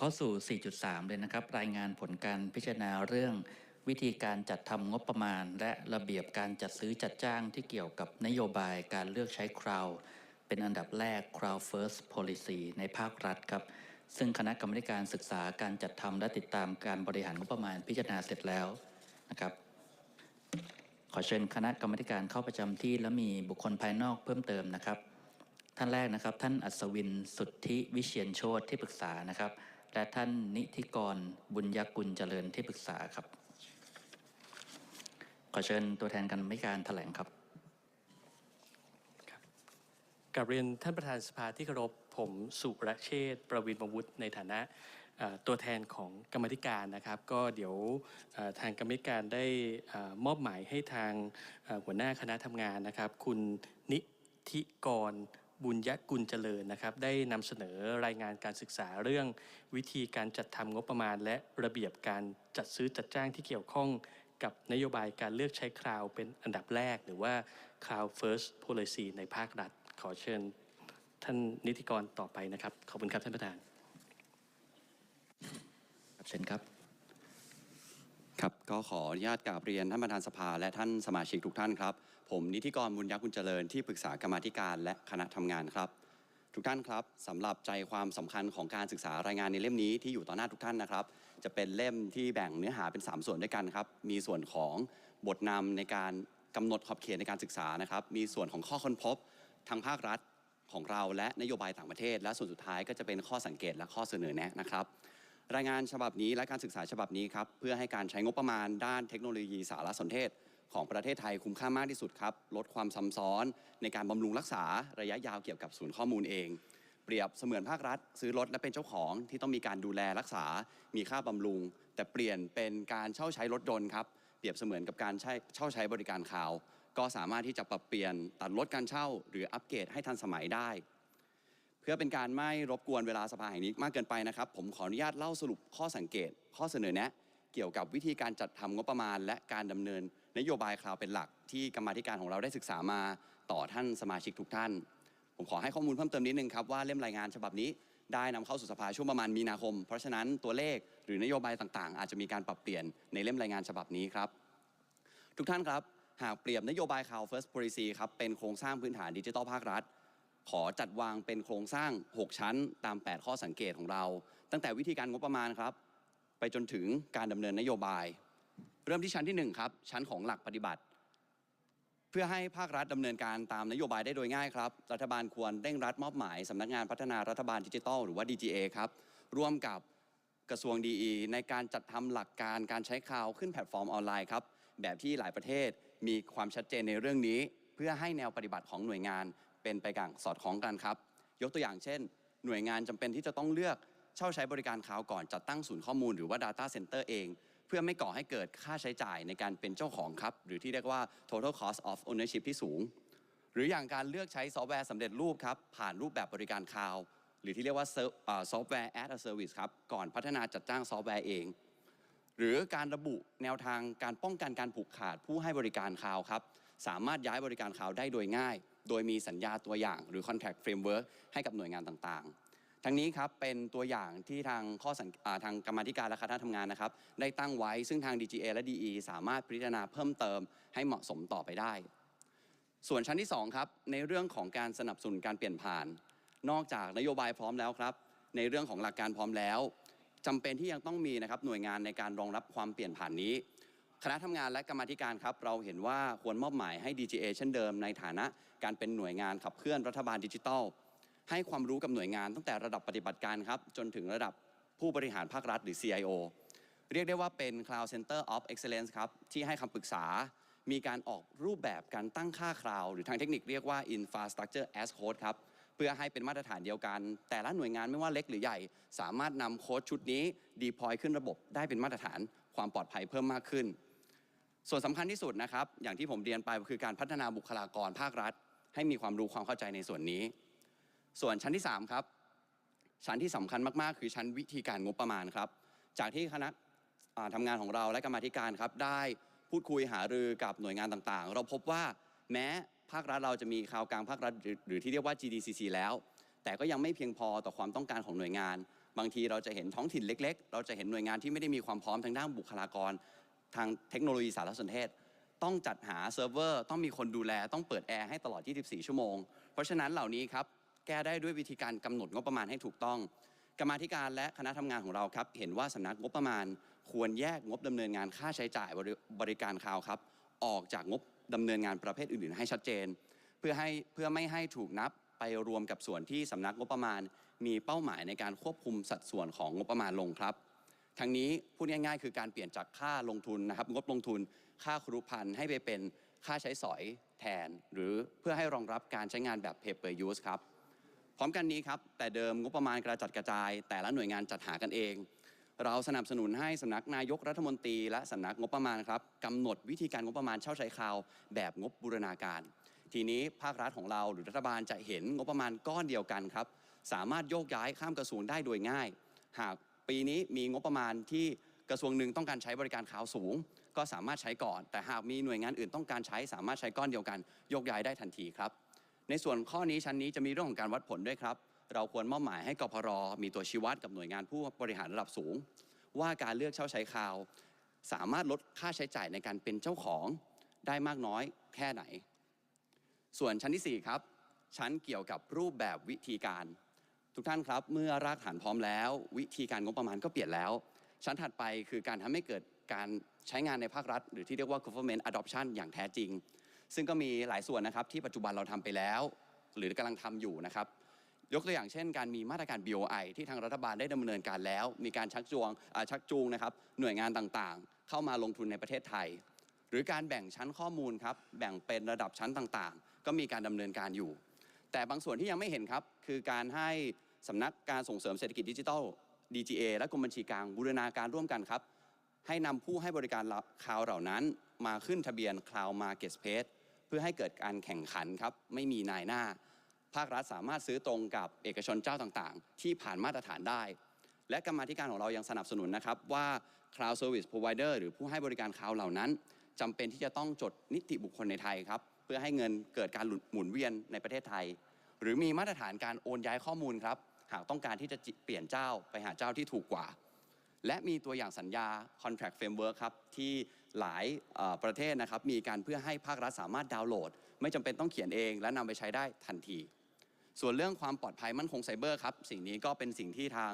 เข้าสู่ 4.3 เลยนะครับ รายงานผลการพิจารณาเรื่อง วิธีการจัดทำงบประมาณ และระเบียบการจัดซื้อจัดจ้างที่เกี่ยวกับนโยบายการเลือกใช้คราวเป็นอันดับแรก Crowd First Policy ในภาครัฐครับ ซึ่งคณะกรรมการศึกษาการจัดทำและติดตามการบริหารงบประมาณพิจารณาเสร็จแล้วนะครับ ขอเชิญคณะกรรมการเข้าประจำที่และมีบุคคลภายนอกเพิ่มเติมนะครับท่านแรกนะครับ ท่านอัศวินสุทธิวิเชียนโชตที่ปรึกษานะครับ และท่านนิธิกรบุญยกุลเจริญที่ปรึกษาครับ ขอเชิญตัวแทนกรรมการแถลงครับกับเรียนท่านประธานสภาที่เคารพผมสุรเชษฐ์ประวินมวุฒิในฐานะตัวแทนของกรรมธิการนะครับ ก็เดี๋ยวทางกรรมธิการได้มอบหมายให้ทางหัวหน้าคณะทำงานนะครับ คุณนิธิกร บุญยกุลเจริญนะครับ ได้นำเสนอรายงานการศึกษาเรื่องวิธีการจัดทำงบประมาณ และระเบียบการจัดซื้อจัดจ้างที่เกี่ยวข้องกับนโยบายการเลือกใช้คราวเป็นอันดับแรก หรือว่า Crowd First Policy ในภาครัฐ ขอเชิญท่านนิติกรต่อไปนะครับ ขอบคุณครับท่านประธานครับเชิญครับ ครับก็ขออนุญาตกราบเรียนท่านประธานสภาและท่านสมาชิกทุกท่านครับ ผมนิติกรบุญยักษ์กุลเจริญที่ปรึกษากรรมาธิการและคณะทำงานครับ ทุกท่านครับสำหรับใจความสำคัญของการศึกษารายงานในเล่มนี้ที่อยู่ต่อหน้าทุกท่านนะครับ จะเป็นเล่มที่แบ่งเนื้อหาเป็น 3 ส่วนด้วยกันครับ มีส่วนของบทนำในการกำหนดขอบเขตในการศึกษานะครับ มีส่วนของข้อค้นพบทางภาครัฐของเราและนโยบายต่างประเทศ และส่วนสุดท้ายก็จะเป็นข้อสังเกตและข้อเสนอแนะนะครับ รายงานฉบับนี้และการศึกษาฉบับนี้ครับเพื่อให้การใช้งบประมาณด้านเทคโนโลยีสารสนเทศ ของประเทศไทยคุ้มค่ามากที่สุดครับลดความซ้ำซ้อน ในการบำรุงรักษาระยะยาวเกี่ยวกับศูนย์ข้อมูลเอง เปรียบเสมือนภาครัฐ ซื้อรถและเป็นเจ้าของที่ต้องมีการดูแลรักษา มีค่าบำรุง แต่เปลี่ยนเป็นการเช่าใช้รถยนต์ครับเปรียบเสมือนกับการใช้เช่าใช้บริการข่าว ก็สามารถที่จะปรับเปลี่ยนตัดลดการเช่า หรืออัปเกรดให้ทันสมัยได้ เพื่อเป็นการไม่รบกวนเวลาสภาแห่งนี้มากเกินไปนะครับ ผมขออนุญาตเล่าสรุปข้อสังเกต ข้อเสนอแนะเกี่ยวกับวิธีการจัดทำงบประมาณ และการดำเนินนโยบายคราวเป็นหลักที่กรรมาธิการของเราได้ศึกษามาต่อท่านสมาชิกทุกท่าน ผมขอให้ข้อมูลเพิ่มเติมนิดนึงครับว่าเล่มรายงานฉบับนี้ได้นำเข้าสู่สภาช่วงประมาณมีนาคม เพราะฉะนั้นตัวเลขหรือนโยบายต่างๆ อาจจะมีการปรับเปลี่ยนในเล่มรายงานฉบับนี้ครับ ทุกท่านครับหากเปรียบนโยบายข่าว First Policy ครับเป็นโครงสร้างพื้นฐานดิจิทัลภาครัฐ ขอจัดวางเป็นโครงสร้าง 6 ชั้นตาม 8 ข้อสังเกตของเรา ตั้งแต่วิธีการงบประมาณครับ ไปจนถึงการดำเนินนโยบาย เริ่มที่ชั้นที่1ครับชั้นของหลักปฏิบัติ เพื่อให้ภาครัฐดำเนินการตามนโยบายได้โดยง่ายครับ รัฐบาลควรเร่งรัดมอบหมายสำนักงานพัฒนารัฐบาลดิจิทัลหรือว่า DGA ครับร่วมกับกระทรวงดีในการจัดทำหลักการการใช้ข่าวขึ้นแพลตฟอร์มออนไลน์ครับแบบที่หลายประเทศมีความชัดเจนในเรื่องนี้ เพื่อให้แนวปฏิบัติของหน่วยงาน เป็นไปอย่างสอดคล้องกันครับ ยกตัวอย่างเช่น หน่วยงานจำเป็นที่จะต้องเลือกเช่าใช้บริการข่าวก่อนจัดตั้งศูนย์ข้อมูลหรือว่า Data Center เอง เพื่อไม่ก่อให้เกิดค่าใช้จ่ายในการเป็นเจ้าของครับ หรือที่เรียกว่า total cost of ownership ที่สูง หรืออย่างการเลือกใช้ซอฟต์แวร์สำเร็จรูปครับผ่านรูปแบบบริการคลาว หรือที่เรียกว่าซอฟต์แวร์ as a service ครับก่อนพัฒนาจัดจ้างซอฟต์แวร์เองหรือการระบุแนวทางการป้องกันการผูกขาดผู้ให้บริการคลาวครับ สามารถย้ายบริการคลาวได้โดยง่าย โดยมีสัญญาตัวอย่างหรือ contract framework ให้กับหน่วยงานต่างๆ ทั้งนี้ครับเป็นตัวอย่างที่ทางข้อสังทางกรรมธิการและคณะทำงานนะครับ ได้ตั้งไว้ซึ่งทาง DGA และ DE สามารถพิจารณาเพิ่มเติมให้เหมาะสมต่อไปได้ ส่วนชั้นที่2ครับในเรื่องของการสนับสนุนการเปลี่ยนผ่าน นอกจากนโยบายพร้อมแล้วครับ ในเรื่องของหลักการพร้อมแล้วจำเป็นที่ยังต้องมีนะครับหน่วยงานในการรองรับความเปลี่ยนผ่านนี้ คณะทำงานและกรรมธิการครับเราเห็นว่าควรมอบหมายให้ DGA เช่นเดิมในฐานะการเป็นหน่วยงานขับเคลื่อนรัฐบาลดิจิทัล ให้ความรู้กับหน่วยงานตั้งแต่ระดับปฏิบัติการครับจนถึงระดับผู้บริหารภาครัฐหรือ CIO เรียกได้ว่าเป็น Cloud Center of Excellence ครับที่ให้คำปรึกษา มีการออกรูปแบบการตั้งค่าคลาวหรือทางเทคนิคเรียกว่า Infrastructure as Code ครับเพื่อให้เป็นมาตรฐานเดียวกัน แต่ละหน่วยงานไม่ว่าเล็กหรือใหญ่ สามารถนำโค้ดชุดนี้ deploy ขึ้นระบบได้เป็นมาตรฐานความปลอดภัยเพิ่มมากขึ้น ส่วนสำคัญที่สุดนะครับอย่างที่ผมเรียนไปคือการพัฒนาบุคลากรภาครัฐ ให้มีความรู้ความเข้าใจในส่วนนี้ ส่วนชั้นที่3ครับชั้นที่สำคัญมากๆ คือชั้นวิธีการงบประมาณครับ จากที่คณะอ่าทำงานของเราและกรรมธิการครับได้พูดคุยหารือกับหน่วยงานต่างๆ เราพบว่าแม้ภาครัฐเราจะมีข่าวกลางภาครัฐหรือที่เรียกว่า GDCC แล้ว แต่ก็ยังไม่เพียงพอต่อความต้องการของหน่วยงาน บางทีเราจะเห็นท้องถิ่นเล็ก ๆ เราจะเห็นหน่วยงานที่ไม่ได้มีความพร้อมทางด้านบุคลากร ทางเทคโนโลยีสารสนเทศ ต้องจัดหาเซิร์ฟเวอร์ต้องมีคนดูแลต้องเปิดแอร์ให้ตลอด 24 ชั่วโมง เพราะฉะนั้นเหล่านี้ครับแก้ได้ด้วยวิธีการกำหนดงบประมาณให้ถูกต้อง กรรมาธิการและคณะทำงานของเราครับ เห็นว่าสำนักงบประมาณ ควรแยกงบดำเนินงานค่าใช้จ่ายบริบริการคลาวครับ ออกจากงบดำเนินงานประเภทอื่นๆ ให้ชัดเจน เพื่อให้เพื่อไม่ให้ถูกนับไปรวมกับส่วนที่สำนักงบประมาณ มีเป้าหมายในการควบคุมสัดส่วนของงบประมาณลงครับ ทั้งนี้พูดง่ายๆ คือการเปลี่ยนจากค่าลงทุนนะครับงบลงทุนค่าครุพันธ์ให้ไปเป็นค่าใช้สอยแทน หรือเพื่อให้รองรับการใช้งานแบบ pay per use ครับพร้อมกันนี้ครับ แต่เดิมงบประมาณกระจัดกระจาย แต่ละหน่วยงานจัดหากันเอง เราสนับสนุนให้สำนักนายกรัฐมนตรี และสำนักงบประมาณครับกำหนดวิธีการงบประมาณเช่าใช้คราว แบบงบบูรณาการ ทีนี้ภาครัฐของเราหรือรัฐบาลจะเห็นงบประมาณก้อนเดียวกันครับ สามารถโยกย้ายข้ามกระทรวงได้โดยง่าย หาก ปีนี้มีงบประมาณที่กระทรวงหนึ่งต้องการใช้บริการข่าวสูง ก็สามารถใช้ก่อน แต่หากมีหน่วยงานอื่นต้องการใช้สามารถใช้ก้อนเดียวกันยกย้ายได้ทันทีครับ ในส่วนข้อนี้ชั้นนี้จะมีเรื่องของการวัดผลด้วยครับ เราควรมอบหมายให้กพรมีตัวชี้วัดกับหน่วยงานผู้บริหารระดับสูง ว่าการเลือกเช่าใช้คราว สามารถลดค่าใช้จ่ายในการเป็นเจ้าของได้มากน้อยแค่ไหน ส่วนชั้นที่4ครับชั้นเกี่ยวกับรูปแบบวิธีการ ทุกท่านครับ เมื่อรากฐานพร้อมแล้ว วิธีการงบประมาณก็เปลี่ยนแล้ว ชั้นถัดไปคือการทำให้เกิดการใช้งานในภาครัฐ หรือที่เรียกว่า government adoption อย่างแท้จริง ซึ่งก็มีหลายส่วนนะครับที่ปัจจุบันเราทำไปแล้ว หรือกำลังทำอยู่นะครับยกตัวอย่างเช่น การมีมาตรการ BOI ที่ทางรัฐบาลได้ดำเนินการแล้ว มีการชักจูงชักจูงนะครับหน่วยงานต่างๆ เข้ามาลงทุนในประเทศไทย หรือการแบ่งชั้นข้อมูลครับแบ่งเป็นระดับชั้นต่างๆ ก็มีการดำเนินการอยู่ แต่บางส่วนที่ยังไม่เห็นครับ คือการให้ สำนักการส่งเสริมเศรษฐกิจดิจิทัล DGA และกรมบัญชีกลางบูรณาการร่วมกันครับ ให้นำผู้ให้บริการคลาวเหล่านั้น มาขึ้นทะเบียน Cloud Marketplace เพื่อให้เกิดการแข่งขันครับ ไม่มีนายหน้า ภาครัฐสามารถซื้อตรงกับเอกชนเจ้าต่างๆ ที่ผ่านมาตรฐานได้ และกรรมาธิการของเรายังสนับสนุนนะครับว่า Cloud Service Provider หรือผู้ให้บริการคลาวเหล่านั้นจำเป็นที่จะต้องจดนิติบุคคลในไทยครับเพื่อให้เงินเกิดการหมุนเวียนในประเทศไทย หรือมีมาตรฐานการโอนย้ายข้อมูลครับ หากต้องการที่จะเปลี่ยนเจ้าไปหาเจ้าที่ถูกกว่า และมีตัวอย่างสัญญา contract framework ครับ ที่หลายประเทศนะครับ มีการเพื่อให้ภาครัฐสามารถดาวน์โหลด ไม่จำเป็นต้องเขียนเอง และนำไปใช้ได้ทันที ส่วนเรื่องความปลอดภัยมั่นคงไซเบอร์ครับ สิ่งนี้ก็เป็นสิ่งที่ทาง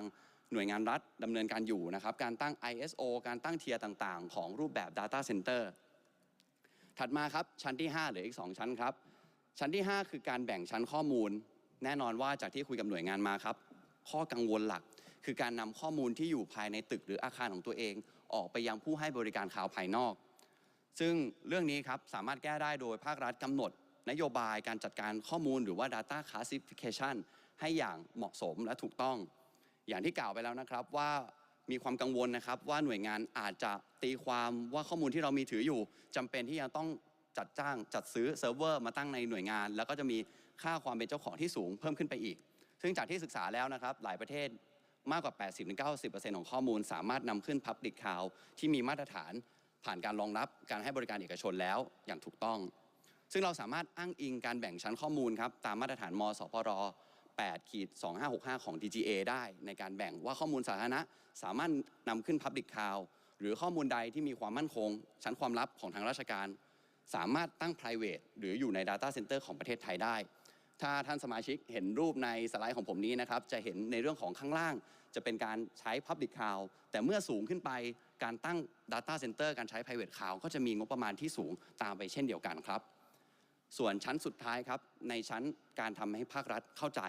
หน่วยงานรัฐดำเนินการอยู่นะครับ การตั้ง ISO การตั้งเทียร์ต่างๆ ของรูปแบบ Data Center ถัดมาครับ ชั้นที่ 5 เหลืออีก 2 ชั้นครับ ชั้นที่ 5 คือการแบ่งชั้นข้อมูล แน่นอนว่าจากที่คุยกับหน่วยงานมาครับ ข้อกังวลหลัก คือการนำข้อมูลที่อยู่ภายในตึกหรืออาคารของตัวเอง ออกไปยังผู้ให้บริการข่าวภายนอก ซึ่งเรื่องนี้ครับสามารถแก้ได้โดยภาครัฐกำหนด นโยบายการจัดการข้อมูลหรือว่า Data Classification ให้อย่างเหมาะสมและถูกต้อง อย่างที่กล่าวไปแล้วนะครับว่ามีความกังวลนะครับว่าหน่วยงานอาจจะตีความว่าข้อมูลที่เรามีถืออยู่จำเป็นที่จะต้องจัดจ้างจัดซื้อเซิร์ฟเวอร์มาตั้งในหน่วยงาน แล้วก็จะมีค่าความเป็นเจ้าของที่สูงเพิ่มขึ้นไปอีก ซึ่งจากที่ศึกษาแล้วนะครับ หลายประเทศมากกว่า 80-90%ของข้อมูล สามารถนำขึ้น Public Cloud ที่มีมาตรฐานผ่านการรองรับการให้บริการเอกชนแล้วอย่างถูกต้อง ซึ่งเราสามารถอ้างอิงการแบ่งชั้นข้อมูลครับตามมาตรฐานมสพร8ขีด2565 ของ DGA ได้ในการแบ่งว่าข้อมูลสาธารณะ สามารถนำขึ้น Public Cloud หรือข้อมูลใดที่มีความมั่นคง ชั้นความลับของทางราชการ สามารถตั้ง private หรืออยู่ใน Data Center ของประเทศไทยได้ ถ้าท่านสมาชิกเห็นรูปในสไลด์ของผมนี้นะครับจะเห็นในเรื่องของข้างล่าง จะเป็นการใช้ Public Cloud แต่เมื่อสูงขึ้นไปการตั้ง Data Center การใช้ private cloud ก็จะมีงบประมาณที่สูงตามไปเช่นเดียวกันครับ ส่วนชั้นสุดท้ายครับ ในชั้นการทำให้ภาครัฐเข้าใจ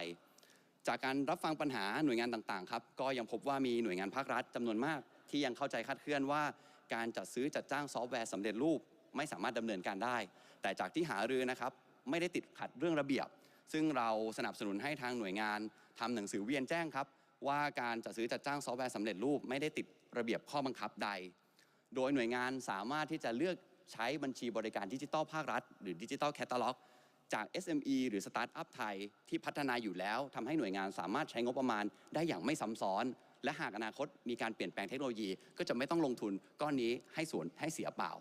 จากการรับฟังปัญหาหน่วยงานต่างๆครับก็ยังพบว่ามีหน่วยงานภาครัฐจำนวนมาก ที่ยังเข้าใจคาดเคลื่อนว่า การจัดซื้อจัดจ้างซอฟต์แวร์สำเร็จรูป ไม่สามารถดำเนินการได้ แต่จากที่หารือนะครับไม่ได้ติดขัดเรื่องระเบียบ ซึ่งเราสนับสนุนให้ทางหน่วยงานทำหนังสือเวียนแจ้งครับ ว่าการจัดซื้อจัดจ้างซอฟต์แวร์สำเร็จรูปไม่ได้ติดระเบียบข้อบังคับใด โดยหน่วยงานสามารถที่จะเลือกใช้บัญชีบริการดิจิทัลภาครัฐ หรือดิจิทัลแคตตาล็อกจาก SME หรือสตาร์ทอัพไทยที่พัฒนาอยู่แล้วทำให้หน่วยงานสามารถใช้งบประมาณได้อย่างไม่ซ้ำซ้อน และหากอนาคตมีการเปลี่ยนแปลงเทคโนโลยี ก็จะไม่ต้องลงทุนก้อนนี้ให้สวนให้เสียเปล่า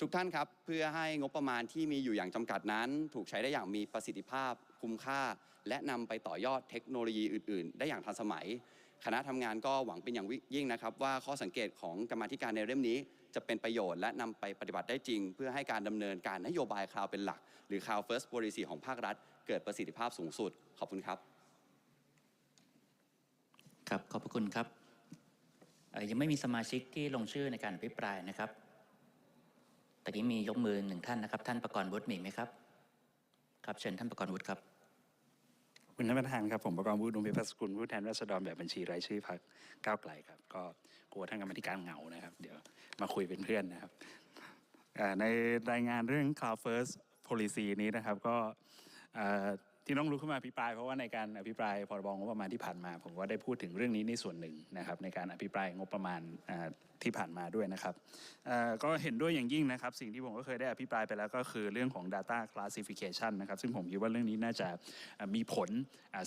ทุกท่านครับเพื่อให้งบประมาณที่มีอยู่อย่างจำกัดนั้น ถูกใช้ได้อย่างมีประสิทธิภาพคุ้มค่า และนำไปต่อยอดเทคโนโลยีอื่น ๆ ได้อย่างทันสมัย คณะทำงานก็หวังเป็นอย่างยิ่งนะครับ ว่าข้อสังเกตของกรรมธิการในเรื่องนี้ จะเป็นประโยชน์ และนำไปปฏิบัติได้จริง เพื่อให้การดำเนินการนโยบายคลาวเป็นหลัก หรือ Cloud First Policy ของภาครัฐ เกิดประสิทธิภาพสูงสุด ขอบคุณครับ ครับขอบพระคุณครับยังไม่มีสมาชิกที่ลงชื่อในการอภิปรายนะครับ ตะกี้มียกมือหนึ่งท่านนะครับ ท่านประกรณ์วุฒิมีไหมครับ ครับเชิญท่านประกรณ์วุฒิครับคุณท่านประธานครับผมประกรณ์วุฒิอุพิพัฒน์สกุลผู้แทนราษฎรแบบบัญชีรายชื่อพรรคก้าวไกลครับ ก็กลัวท่านกรรมธิการเหงานะครับ เดี๋ยวมาคุยเป็นเพื่อนนะครับในรายงานเรื่อง Cloud First Policy นี้นะครับก็อ่า ที่น้องรู้ขึ้นมาอภิปราย เพราะว่าในการอภิปรายพรบงบประมาณที่ผ่านมา ผมก็ได้พูดถึงเรื่องนี้ในส่วนหนึ่งนะครับในการอภิปรายงบประมาณที่ผ่านมาด้วยนะครับก็เห็นด้วยอย่างยิ่งนะครับ สิ่งที่ผมก็เคยได้อภิปรายไปแล้วก็คือเรื่องของ data classification นะครับซึ่งผมคิดว่าเรื่องนี้น่าจะมีผล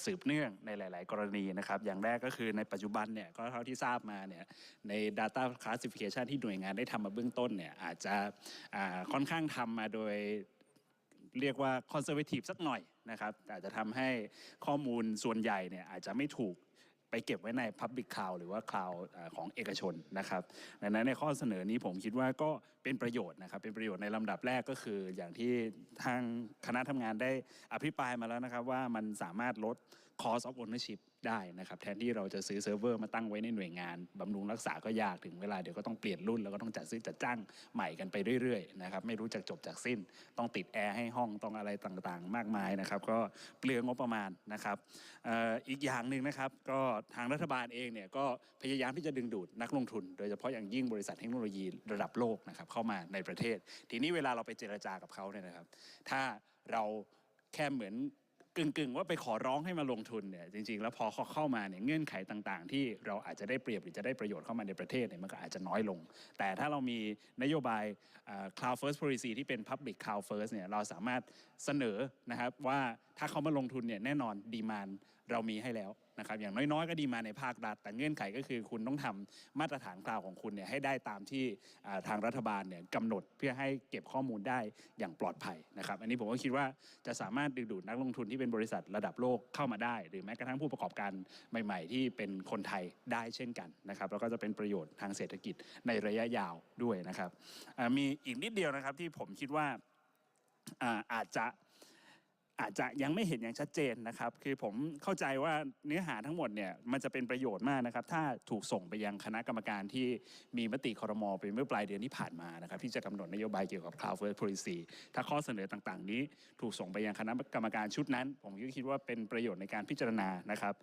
สืบเนื่องในหลาย ๆ กรณีนะครับ อย่างแรกก็คือในปัจจุบันเนี่ยก็เท่าที่ทราบมาเนี่ยใน data classification ที่หน่วยงานได้ทำมาเบื้องต้นเนี่ยอาจจะค่อนข้างทำมาโดย เรียกว่าคอนเซอร์เวทีฟสักหน่อยนะครับอาจจะทำให้ข้อมูลส่วนใหญ่เนี่ยอาจจะไม่ถูกไปเก็บไว้ใน Public Cloud หรือว่า Cloud ของเอกชนนะครับดังนั้นในข้อเสนอนี้ผมคิดว่าก็เป็นประโยชน์นะครับ เป็นประโยชน์ในลำดับแรกก็คือ อย่างที่ทางคณะทำงานได้อภิปรายมาแล้วนะครับว่ามันสามารถลด cost of ownership ได้นะครับแทนที่เราจะซื้อเซิร์ฟเวอร์มาตั้งไว้ในหน่วยงานบำรุงรักษาก็ยากถึงเวลาเดี๋ยวก็ต้องเปลี่ยนรุ่นแล้วก็ต้องจัดซื้อจัดจ้างใหม่กันไปเรื่อยๆนะครับไม่รู้จักจบจากสิ้น ต้องติดแอร์ให้ห้องต้องอะไรต่างๆ มากมายนะครับก็เปลืองงบประมาณนะครับออีกอย่างหนึ่งนะครับก็ทางรัฐบาลเองเนี่ยก็พยายามที่จะดึงดูดนักลงทุน โดยเฉพาะอย่างยิ่งบริษัทเทคโนโลยีระดับโลกนะครับเข้ามาในประเทศ ทีนี้เวลาเราไปเจรจากับเขาเนี่ยนะครับ ถ้าเราแค่เหมือน กึ่งๆ ว่าไปขอร้องให้มาลงทุนเนี่ยจริงๆ แล้วพอเขาเข้ามาเนี่ยเงื่อนไขต่างๆ ที่เราอาจจะได้เปรียบหรือจะได้ประโยชน์เข้ามาในประเทศเนี่ยมันก็อาจจะน้อยลง แต่ถ้าเรามีนโยบาย cloud first policy ที่เป็น public cloud first เนี่ยเราสามารถเสนอนะครับว่าถ้าเขามาลงทุนเนี่ยแน่นอนดีมานเรามีให้แล้ว นะครับอย่างน้อยๆ ก็ดีมาในภาครัฐ แต่เงื่อนไขก็คือคุณต้องทำมาตรฐานคลาวของคุณเนี่ยให้ได้ตามที่ทางรัฐบาลเนี่ยกำหนดเพื่อให้เก็บข้อมูลได้อย่างปลอดภัยนะครับอันนี้ผมก็คิดว่าจะสามารถดึงดูดนักลงทุนที่เป็นบริษัทระดับโลกเข้ามาได้ หรือแม้กระทั่งผู้ประกอบการใหม่ ๆ ที่เป็นคนไทยได้เช่นกันนะครับแล้วก็จะเป็นประโยชน์ทางเศรษฐกิจในระยะยาวด้วยนะครับมีอีกนิดเดียวนะครับที่ผมคิดว่าอาจจะ อาจจะยังไม่เห็นอย่างชัดเจนนะครับ คือผมเข้าใจว่าเนื้อหาทั้งหมดเนี่ยมันจะเป็นประโยชน์มากนะครับ ถ้าถูกส่งไปยังคณะกรรมการที่มีมติคอรมอไปเมื่อปลายเดือนที่ผ่านมานะครับ ที่จะกำหนดนโยบายเกี่ยวกับ Cloud First Policy ถ้าข้อเสนอต่างๆ นี้ถูกส่งไปยังคณะกรรมการชุดนั้น ผมก็คิดว่าเป็นประโยชน์ในการพิจารณานะครับ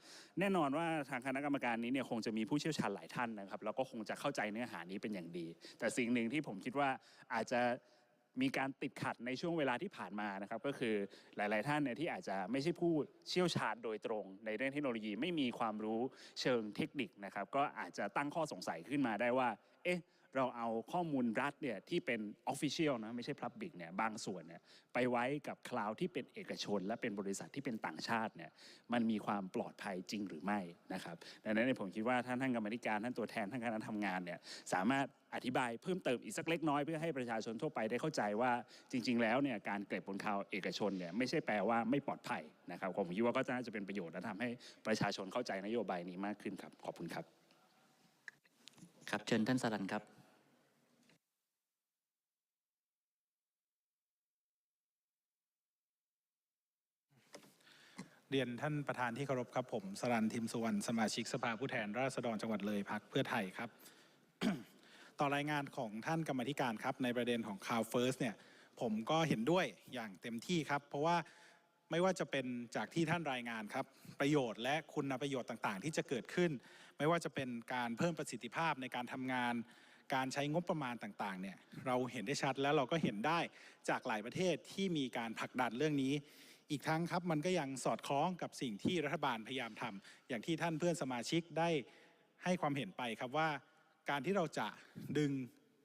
แน่นอนว่าทางคณะกรรมการนี้เนี่ยคงจะมีผู้เชี่ยวชาญหลายท่านนะครับแล้วก็คงจะเข้าใจเนื้อหานี้เป็นอย่างดี แต่สิ่งหนึ่งที่ผมคิดว่าอาจจะ มีการติดขัดในช่วงเวลาที่ผ่านมานะครับก็คือหลาย ๆ ท่านเนี่ยที่อาจจะไม่ใช่ผู้เชี่ยวชาญโดยตรง ในเรื่องเทคโนโลยีไม่มีความรู้เชิงเทคนิคนะครับก็อาจจะตั้งข้อสงสัยขึ้นมาได้ว่าเอ๊ะ เราเอาข้อมูลรัฐเนี่ยที่เป็น Official นะไม่ใช่ Public เนี่ยบางส่วนเนี่ยไปไว้กับคลาวด์ที่เป็นเอกชน และเป็นบริษัทที่เป็นต่างชาติเนี่ยมันมีความปลอดภัยจริงหรือไม่นะครับดังนั้นผมคิดว่าท่านท่านกรรมธิการท่านตัวแทนท่านคณะทำงานเนี่ยสามารถอธิบายเพิ่มเติมอีกสักเล็กน้อยเพื่อให้ประชาชนทั่วไปได้เข้าใจว่าจริง ๆ แล้วเนี่ยการเก็บบนคลาวด์เอกชนเนี่ยไม่ใช่แปลว่าไม่ปลอดภัยนะครับผมคิดว่าก็น่าจะเป็นประโยชน์และทำให้ประชาชนเข้าใจนโยบายนี้มากขึ้นครับขอบคุณครับ ครับเชิญท่านสรันครับ เรียนท่านประธานที่เคารพครับผมสรันทิมสุวรรณสมาชิกสภาผู้แทนราษฎรจังหวัดเลยพักเพื่อไทยครับ ต่อรายงานของท่านกรรมธิการครับ ในประเด็นของ Cloud First เนี่ยผมก็เห็นด้วยอย่างเต็มที่ครับ เพราะว่าไม่ว่าจะเป็นจากที่ท่านรายงานครับ ประโยชน์และคุณประโยชน์ต่างๆ ที่จะเกิดขึ้น ไม่ว่าจะเป็นการเพิ่มประสิทธิภาพในการทำงาน การใช้งบประมาณต่างๆเนี่ยเราเห็นได้ชัดแล้วเราก็เห็นได้จากหลายประเทศที่มีการผลักดันเรื่องนี้ อีกทั้งครับมันก็ยังสอดคล้องกับสิ่งที่รัฐบาลพยายามทำอย่างที่ท่านเพื่อนสมาชิกได้ให้ความเห็นไปครับว่า การที่เราจะดึง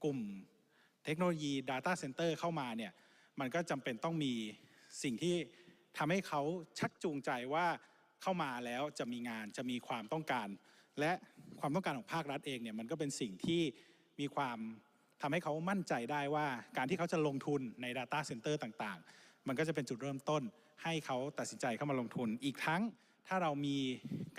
กลุ่มเทคโนโลยี Data Center เข้ามาเนี่ยมันก็จำเป็นต้องมีสิ่งที่ทำให้เขาชักจูงใจว่าเข้ามาแล้วจะมีงานจะมีความต้องการ และความต้องการของภาครัฐเองเนี่ยมันก็เป็นสิ่งที่มีความทำให้เขามั่นใจได้ว่า การที่เขาจะลงทุนใน Data Center ต่างๆ มันก็จะเป็นจุดเริ่มต้น ให้เขาตัดสินใจเข้ามาลงทุน อีกทั้งถ้าเรามี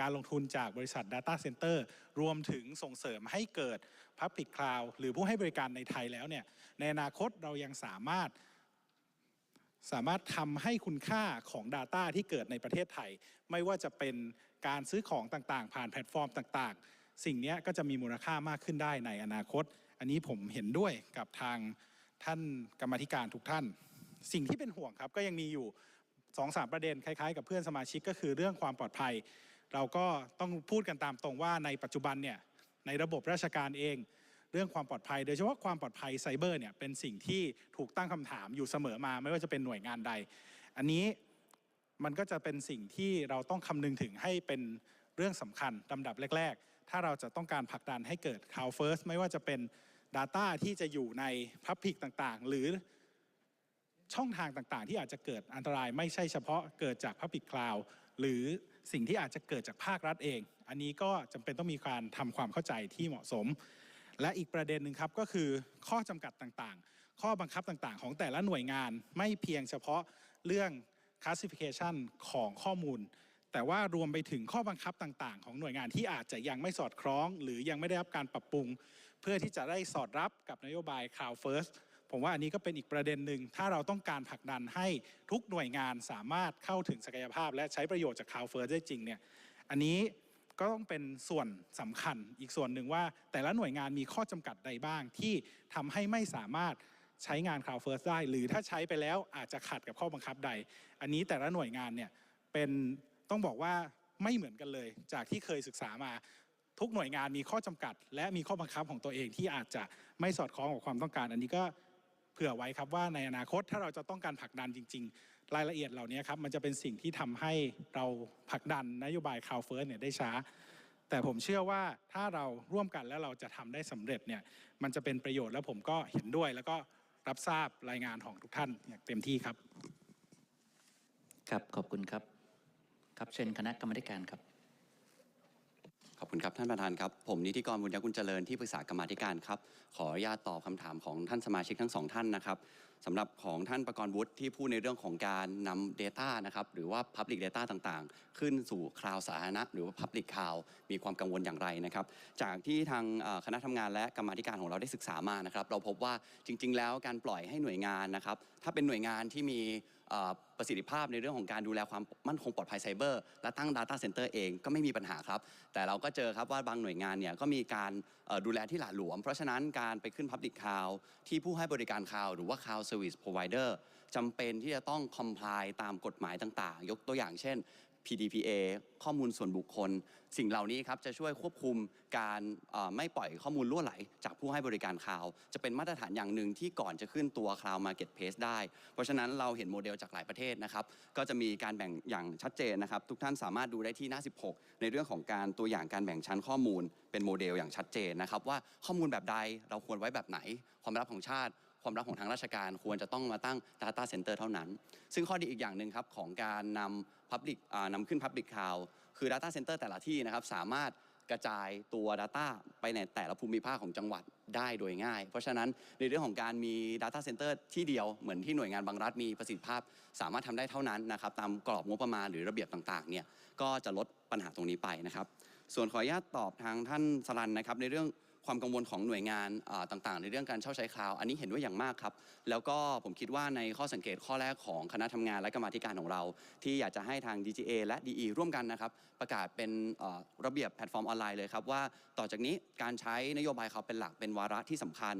การลงทุนจากบริษัท Data Center รวมถึงส่งเสริมให้เกิด Public Cloud หรือผู้ให้บริการในไทยแล้วเนี่ยในอนาคตเรายังสามารถสามารถทำให้คุณค่าของ Data ที่เกิดในประเทศไทย ไม่ว่าจะเป็นการซื้อของต่างๆ ผ่านแพลตฟอร์มต่างๆ สิ่งนี้ก็จะมีมูลค่ามากขึ้นได้ในอนาคต อันนี้ผมเห็นด้วยกับทางท่านกรรมธิการทุกท่าน สิ่งที่เป็นห่วงครับก็ยังมีอยู่ 2อสประเด็นคล้ายๆ กับเพื่อนสมาชิกก็คือเรื่องความปลอดภัย เราก็ต้องพูดกันตามตรงว่าในปัจจุบันเนี่ยในระบบราชการเอง เรื่องความปลอดภัย โดยเฉพาะความปลอดภัยไซเบอร์เนี่ยเป็นสิ่งที่ถูกตั้งคำถามอยู่เสมอมา ไม่ว่าจะเป็นหน่วยงานใด อันนี้มันก็จะเป็นสิ่งที่เราต้องคำนึงถึงให้เป็นเรื่องสำคัญลำดับแรก ๆ ถ้าเราจะต้องการผลักดันให้เกิด Cloud First ไม่ว่าจะเป็น Data ที่จะอยู่ใน Public ต่างๆ หรือ ช่องทางต่างๆ ที่อาจจะเกิดอันตรายไม่ใช่เฉพาะเกิดจาก Public Cloud หรือสิ่งที่อาจจะเกิดจากภาครัฐเอง อันนี้ก็จำเป็นต้องมีการทำความเข้าใจที่เหมาะสม และอีกประเด็นหนึ่งครับก็คือข้อจำกัดต่างๆ ข้อบังคับต่างๆ ของแต่ละหน่วยงานไม่เพียงเฉพาะเรื่อง classification ของข้อมูล แต่ว่ารวมไปถึงข้อบังคับต่างๆ ของหน่วยงานที่อาจจะยังไม่สอดคล้อง หรือยังไม่ได้รับการปรับปรุง เพื่อที่จะได้สอดรับกับนโยบาย Cloud First ผมว่าอันนี้ก็เป็นอีกประเด็นหนึ่งถ้าเราต้องการผลักดันให้ทุกหน่วยงานสามารถเข้าถึงศักยภาพ และใช้ประโยชน์จาก Cloud First ได้จริงเนี่ยอันนี้ก็ต้องเป็นส่วนสำคัญอีกส่วนหนึ่งว่า แต่ละหน่วยงานมีข้อจำกัดใดบ้างที่ทำให้ไม่สามารถใช้งาน Cloud First ได้ หรือถ้าใช้ไปแล้วอาจจะขัดกับข้อบังคับใด อันนี้แต่ละหน่วยงานเนี่ยเป็นต้องบอกว่าไม่เหมือนกันเลย จากที่เคยศึกษามาทุกหน่วยงานมีข้อจำกัด และมีข้อบังคับของตัวเองที่อาจจะไม่สอดคล้องกับความต้องการ อันนี้ก็ เผื่อไว้ครับว่าในอนาคตถ้าเราจะต้องการผลักดันจริง ๆ รายละเอียดเหล่านี้ครับมันจะเป็นสิ่งที่ทำให้เราผลักดันนโยบาย Cloud First เนี่ยได้ช้า แต่ผมเชื่อว่าถ้าเราร่วมกันแล้วเราจะทำได้สำเร็จเนี่ยมันจะเป็นประโยชน์แล้วผมก็เห็นด้วย แล้วก็รับทราบรายงานของทุกท่านอย่างเต็มที่ครับ ครับขอบคุณครับ ครับเชิญคณะกรรมการครับ ขอบคุณครับท่านประธานครับ ผมนิติกรบุญยกุลเจริญที่ปรึกษากรรมธิการครับ ขออนุญาตตอบคำถามของท่านสมาชิกทั้งสองท่านนะครับ สำหรับของท่านประกรณ์วุฒิที่พูดในเรื่องของการนำ Data นะครับหรือว่า Public Data ต่างๆ ขึ้นสู่คลาวสาธารณะหรือว่า Public Cloud มีความกังวลอย่างไรนะครับ จากที่ทางคณะทำงานและกรรมาธิการของเราได้ศึกษามานะครับ เราพบว่าจริง ๆ แล้วการปล่อยให้หน่วยงานนะครับ ถ้าเป็นหน่วยงานที่มีประสิทธิภาพในเรื่องของการดูแลความมั่นคงปลอดภัยไซเบอร์ และตั้ง Data Center เองก็ไม่มีปัญหาครับ แต่เราก็เจอครับว่าบางหน่วยงานเนี่ยก็มีการ ดูแลที่หลาหลวม เพราะฉะนั้นการไปขึ้น Public Cloud ที่ผู้ให้บริการ Cloud หรือว่า Cloud Service Provider จำเป็นที่จะต้อง comply ตามกฎหมายต่างๆ ยกตัวอย่างเช่น PDPA ข้อมูลส่วนบุคคล สิ่งเหล่านี้ครับจะช่วยควบคุมการไม่ปล่อยข้อมูลล่วไหล จากผู้ให้บริการคลาว จะเป็นมาตรฐานอย่างหนึ่งที่ก่อนจะขึ้นตัว Cloud Marketplace ได้ เพราะฉะนั้นเราเห็นโมเดลจากหลายประเทศนะครับ ก็จะมีการแบ่งอย่างชัดเจนนะครับ ทุกท่านสามารถดูได้ที่หน้า 16 ในเรื่องของการตัวอย่างการแบ่งชั้นข้อมูล เป็นโมเดลอย่างชัดเจนนะครับว่าข้อมูลแบบใดเราควรไว้แบบไหน ความลับของชาติ ความลับของทางราชการควรจะต้องมาตั้ง Data Center เท่านั้น ซึ่งข้อดีอีกอย่างหนึ่งครับของการนำ Public นำขึ้น Public Cloud คือ Data Center แต่ละที่นะครับสามารถกระจายตัว Data ไปในแต่ละภูมิภาคของจังหวัดได้โดยง่าย เพราะฉะนั้นในเรื่องของการมี Data Center ที่เดียวเหมือนที่หน่วยงานบางรัฐมีประสิทธิภาพ สามารถทำได้เท่านั้นนะครับตามกรอบงบประมาณหรือระเบียบต่างๆเนี่ยก็จะลดปัญหาตรงนี้ไปนะครับ ส่วนขออนุญาตตอบทางท่านสลันนะครับในเรื่อง ความกังวลของหน่วยงานต่างๆ ในเรื่องการเช่าใช้คลาวอันนี้เห็นด้วยอย่างมากครับ แล้วก็ผมคิดว่าในข้อสังเกตข้อแรกของคณะทำงานและกรรมธิการของเรา ที่อยากจะให้ทาง DGA และ DE ร่วมกันนะครับ ประกาศเป็นระเบียบแพลตฟอร์มออนไลน์เลยครับว่าต่อจากนี้การใช้นโยบายเขาเป็นหลักเป็นวาระที่สำคัญ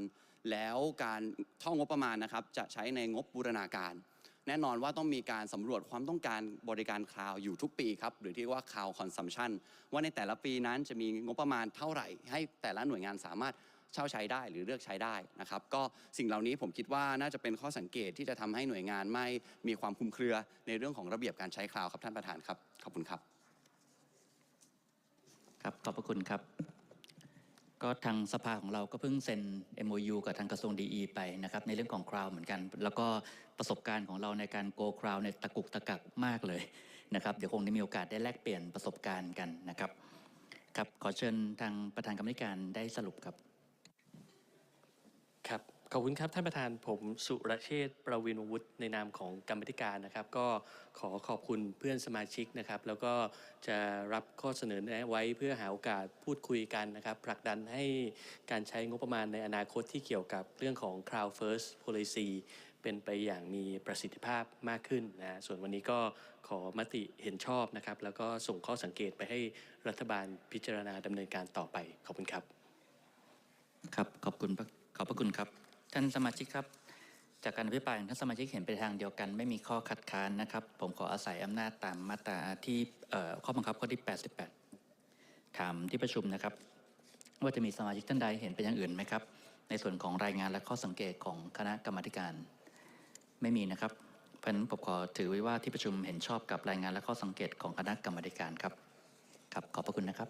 แล้วการท่องงบประมาณนะครับจะใช้ในงบบูรณาการ แน่นอนว่าต้องมีการสำรวจความต้องการบริการคลาวอยู่ทุกปีครับหรือที่ว่า cloud consumption ว่าในแต่ละปีนั้นจะมีงบประมาณเท่าไหร่ ให้แต่ละหน่วยงานสามารถเช่าใช้ได้หรือเลือกใช้ได้นะครับ ก็สิ่งเหล่านี้ผมคิดว่าน่าจะเป็นข้อสังเกตที่จะทำให้หน่วยงานไม่มีความคุมเครือในเรื่องของระเบียบการใช้คลาวครับท่านประธานครับขอบคุณครับ ครับขอบพระคุณครับ ก็ทางสภาของเราก็เพิ่งเซ็น MOU กับทางกระทรวงดีไปนะครับในเรื่องของคราวเหมือนกัน แล้วก็ประสบการณ์ของเราในการโกคราวในตะกุกตะกักมากเลยนะครับเดี๋ยวคงได้มีโอกาสได้แลกเปลี่ยนประสบการณ์กันนะครับครับขอเชิญทางประธานกรรมธิการได้สรุปครับ ขอบคุณครับท่านประธานผมสุรเชษ์ประวินวุฒิในนามของกรรมธิการนะครับ ก็ขอขอบคุณเพื่อนสมาชิกนะครับ แล้วก็จะรับข้อเสนอแนะไว้เพื่อหาโอกาสพูดคุยกันนะครับผลักดันให้การใช้งบประมาณในอนาคตที่เกี่ยวกับเรื่องของ Crowd First Policy เป็นไปอย่างมีประสิทธิภาพมากขึ้นนะส่วนวันนี้ก็ขอมติเห็นชอบนะครับ แล้วก็ส่งข้อสังเกตไปให้รัฐบาลพิจารณาดำเนินการต่อไปขอบคุณครับ ครับขอบคุณขอบพระคุณครับ ท่านสมาชิกครับ จากการอภิปรายของท่านสมาชิกเห็นไปทางเดียวกัน ไม่มีข้อคัดค้านนะครับ ผมขออาศัยอำนาจตามมาตราที่ข้อบังคับข้อที่ 88 ถามที่ประชุมนะครับ ว่าจะมีสมาชิกท่านใดเห็นเป็นอย่างอื่นไหมครับ ในส่วนของรายงานและข้อสังเกตของคณะกรรมการ ไม่มีนะครับเพราะฉะนั้นผมขอถือไว้ว่าที่ประชุมเห็นชอบกับรายงานและข้อสังเกตของคณะกรรมการครับครับขอบพระคุณนะครับ